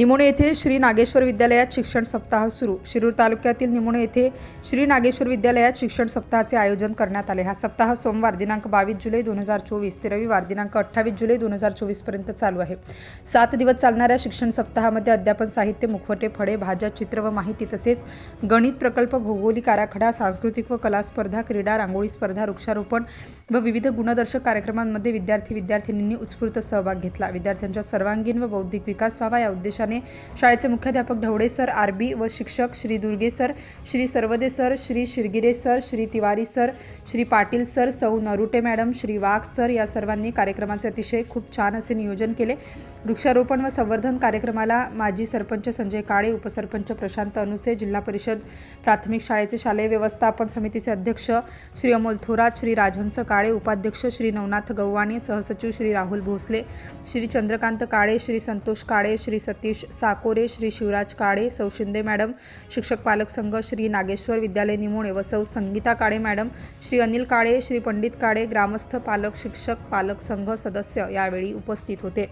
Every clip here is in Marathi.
निमोणे येथे श्री नागेश्वर विद्यालयात शिक्षण सप्ताह सुरू. शिरूर तालुक्यातील निमोणे येथे श्री नागेश्वर विद्यालयात शिक्षण सप्ताहाचे आयोजन करण्यात आले. हा सप्ताह सोमवार दिनांक बावीस जुलै दोन हजार चोवीस ते रविवार दिनांक अठ्ठावीस जुलै दोन हजार चोवीसपर्यंत चालू आहे. सात दिवस चालणाऱ्या शिक्षण सप्ताहामध्ये अध्यापन साहित्य मुखवटे फळे भाज्या चित्र व माहिती तसेच गणित प्रकल्प भौगोलिक आराखडा सांस्कृतिक व कला स्पर्धा क्रीडा रांगोळी स्पर्धा वृक्षारोपण व विविध गुणदर्शक कार्यक्रमांमध्ये विद्यार्थी विद्यार्थिनींनी उत्स्फूर्त सहभाग घेतला. विद्यार्थ्यांच्या सर्वांगीण व बौद्धिक विकास व्हावा या उद्देशाने शाळेचे मुख्याध्यापक ढवडे सर आरबी व शिक्षक Shri Durge sir Shri Sarvade sir Shri Shirgire sir Shri Tiwari sir Shri Patil sir सौ नरुटे मॅडम श्री वाघ सर या सर्वांनी कार्यक्रमाचे अतिशय खूप छान असे नियोजन केले. वृक्षारोपण व संवर्धन कार्यक्रमाला माजी सरपंच संजय काळे उपसरपंच प्रशांत अनुसे जिल्हा परिषद प्राथमिक शाळेचे शालेय व्यवस्थापन समितीचे अध्यक्ष श्री अमोल थोरात श्री राजहंस काळे उपाध्यक्ष श्री नवनाथ गव्हाणे सहसचिव श्री राहुल भोसले श्री चंद्रकांत काळे श्री संतोष काळे श्री सतीश साकोरे श्री शिवराज काळे सौ शिंदे मॅडम शिक्षक पालक संघ श्री नागेश्वर विद्यालय निमोणे व सौ संगीता काळे मॅडम श्री अनिल काळे श्री पंडित काळे ग्रामस्थ पालक शिक्षक पालक संघ सदस्य यावेळी उपस्थित होते.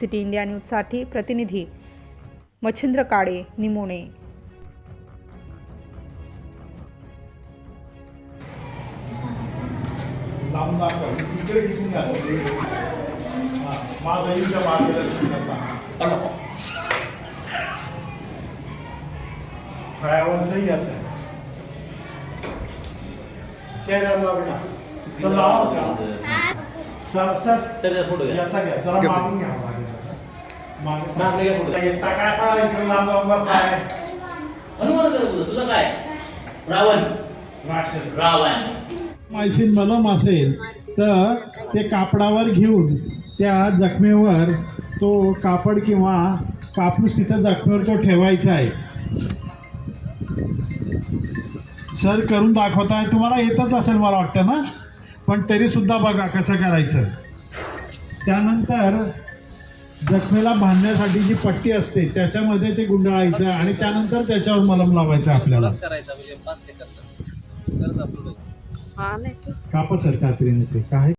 सिटी इंडिया न्यूजसाठी प्रतिनिधी मच्छिंद्र काळे निमोणे. लांब दाखव. इकडे मार्गदर्शन करता फळ्यावरचंही असं आहे. चेहऱ्याला बघा तर लावा का सर सर याचा घ्या. जरा मागून घ्या मागे जरा. मागे मागे घ्या पुढे. एकटा काय असा इकडे लांब लांब बसलाय हनुमान तुला काय? रावण. राक्षस. रावण. मायसिन मलम असेल तर ते कापडावर घेऊन त्या जखमेवर तो कापड किंवा कापूस तिथं जखमेवर तो ठेवायचा आहे. सर करून दाखवताय तुम्हाला येतच असेल मला वाटतं ना? पण तरी सुद्धा बघा कसं करायचं. त्यानंतर जखमेला बांधण्यासाठी जी पट्टी असते त्याच्यामध्ये ते गुंडाळायचं आणि त्यानंतर त्याच्यावर मलम लावायचं आपल्याला. करायचा म्हणजे पाच सेकंद. कापड सर कात्रीने ते. काय?